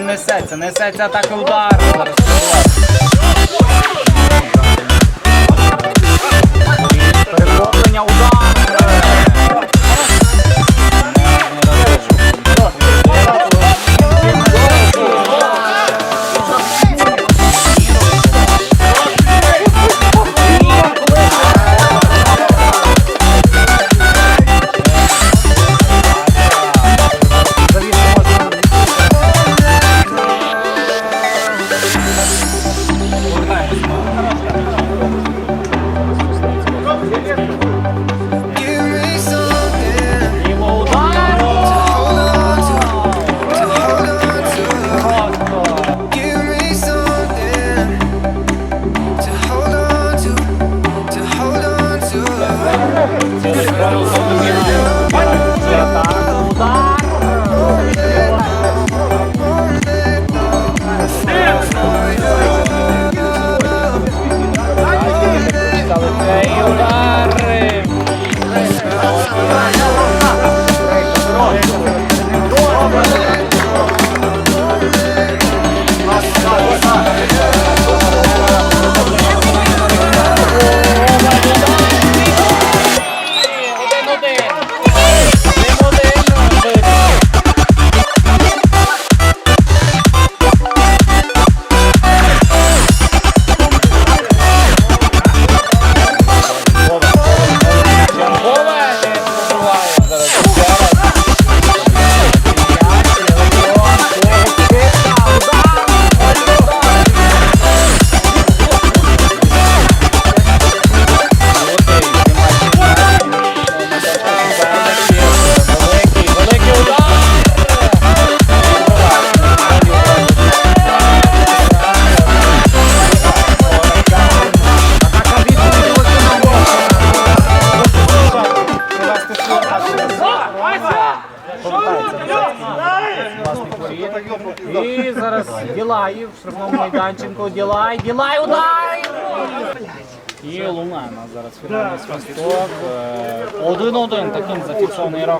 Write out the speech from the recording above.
Зараз несеться, так і удар. Зараз 啊 І зараз Ділаїв, штрафному майданчику. Ділай, Ділай, удар! І Луна нас зараз фінальний свисток. Е, Один-один таким зафіксований рахунок.